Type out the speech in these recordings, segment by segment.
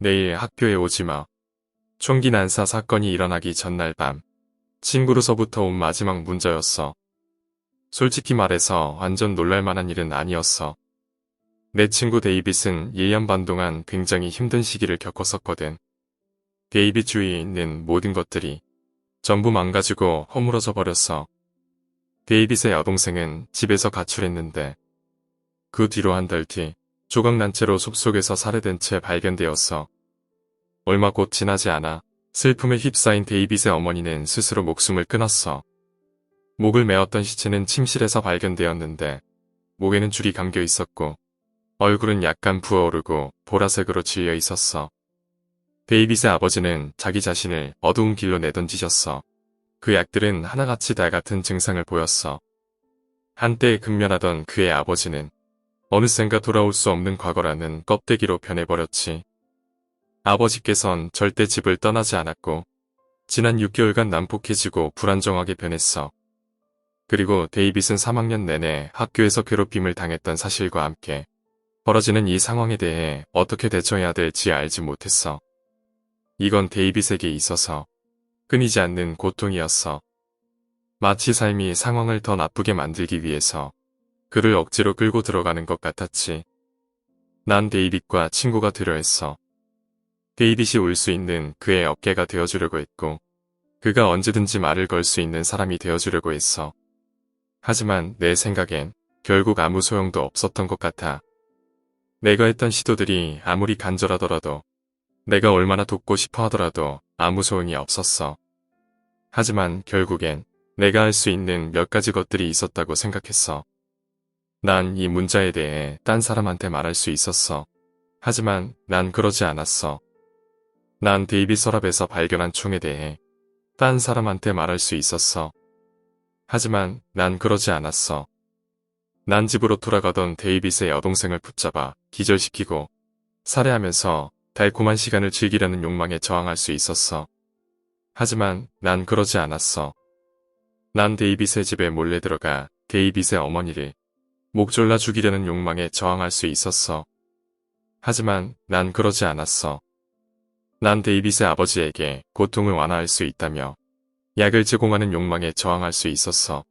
내일 학교에 오지 마. 총기 난사 사건이 일어나기 전날 밤. 친구로서부터 온 마지막 문자였어. 솔직히 말해서 완전 놀랄만한 일은 아니었어. 내 친구 데이빗은 1년 반 동안 굉장히 힘든 시기를 겪었었거든. 데이빗 주위에 있는 모든 것들이 전부 망가지고 허물어져 버렸어. 데이빗의 여동생은 집에서 가출했는데 그 뒤로 한 달 뒤 조각난 채로 숲속에서 살해된 채 발견되었어. 얼마 곧 지나지 않아 슬픔에 휩싸인 데이빗의 어머니는 스스로 목숨을 끊었어. 목을 메었던 시체는 침실에서 발견되었는데 목에는 줄이 감겨 있었고 얼굴은 약간 부어오르고 보라색으로 질려 있었어. 데이빗의 아버지는 자기 자신을 어두운 길로 내던지셨어. 그 약들은 하나같이 달 같은 증상을 보였어. 한때 근면하던 그의 아버지는 어느샌가 돌아올 수 없는 과거라는 껍데기로 변해버렸지. 아버지께선 절대 집을 떠나지 않았고 지난 6개월간 난폭해지고 불안정하게 변했어. 그리고 데이빗은 3학년 내내 학교에서 괴롭힘을 당했던 사실과 함께 벌어지는 이 상황에 대해 어떻게 대처해야 될지 알지 못했어. 이건 데이빗에게 있어서 끊이지 않는 고통이었어. 마치 삶이 상황을 더 나쁘게 만들기 위해서 그를 억지로 끌고 들어가는 것 같았지. 난 데이빗과 친구가 되려 했어. 데이빗이 울수 있는 그의 어깨가 되어주려고 했고, 그가 언제든지 말을 걸 수 있는 사람이 되어주려고 했어. 하지만 내 생각엔 결국 아무 소용도 없었던 것 같아. 내가 했던 시도들이 아무리 간절하더라도, 내가 얼마나 돕고 싶어 하더라도 아무 소용이 없었어. 하지만 결국엔 내가 할 수 있는 몇 가지 것들이 있었다고 생각했어. 난 이 문자에 대해 딴 사람한테 말할 수 있었어. 하지만 난 그러지 않았어. 난 데이빗 서랍에서 발견한 총에 대해 딴 사람한테 말할 수 있었어. 하지만 난 그러지 않았어. 난 집으로 돌아가던 데이빗의 여동생을 붙잡아 기절시키고 살해하면서 달콤한 시간을 즐기려는 욕망에 저항할 수 있었어. 하지만 난 그러지 않았어. 난 데이빗의 집에 몰래 들어가 데이빗의 어머니를 목 졸라 죽이려는 욕망에 저항할 수 있었어. 하지만 난 그러지 않았어. 난 데이빗의 아버지에게 고통을 완화할 수 있다며 약을 제공하는 욕망에 저항할 수 있었어.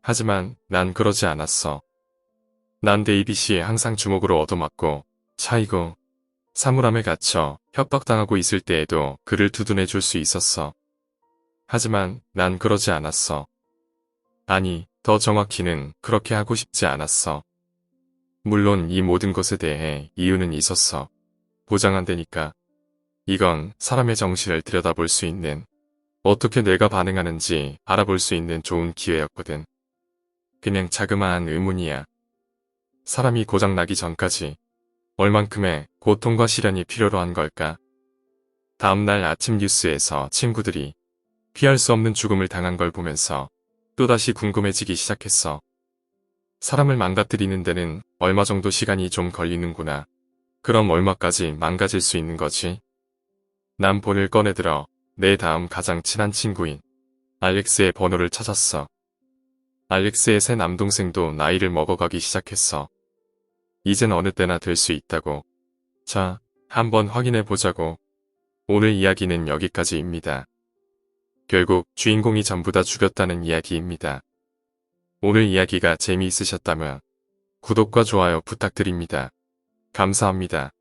하지만 난 그러지 않았어. 난 데이빗이 항상 주먹으로 얻어맞고 차이고 사물함에 갇혀 협박당하고 있을 때에도 그를 두둔해 줄 수 있었어. 하지만 난 그러지 않았어. 아니, 더 정확히는 그렇게 하고 싶지 않았어. 물론 이 모든 것에 대해 이유는 있었어. 보장 안 되니까. 이건 사람의 정신을 들여다볼 수 있는, 어떻게 내가 반응하는지 알아볼 수 있는 좋은 기회였거든. 그냥 자그마한 의문이야. 사람이 고장나기 전까지 얼만큼의 고통과 시련이 필요로 한 걸까? 다음날 아침 뉴스에서 친구들이 피할 수 없는 죽음을 당한 걸 보면서 또다시 궁금해지기 시작했어. 사람을 망가뜨리는 데는 얼마 정도 시간이 좀 걸리는구나. 그럼 얼마까지 망가질 수 있는 거지? 난 본을 꺼내들어 내 다음 가장 친한 친구인 알렉스의 번호를 찾았어. 알렉스의 새 남동생도 나이를 먹어가기 시작했어. 이젠 어느 때나 될 수 있다고. 자, 한번 확인해 보자고. 오늘 이야기는 여기까지입니다. 결국 주인공이 전부 다 죽였다는 이야기입니다. 오늘 이야기가 재미있으셨다면 구독과 좋아요 부탁드립니다. 감사합니다.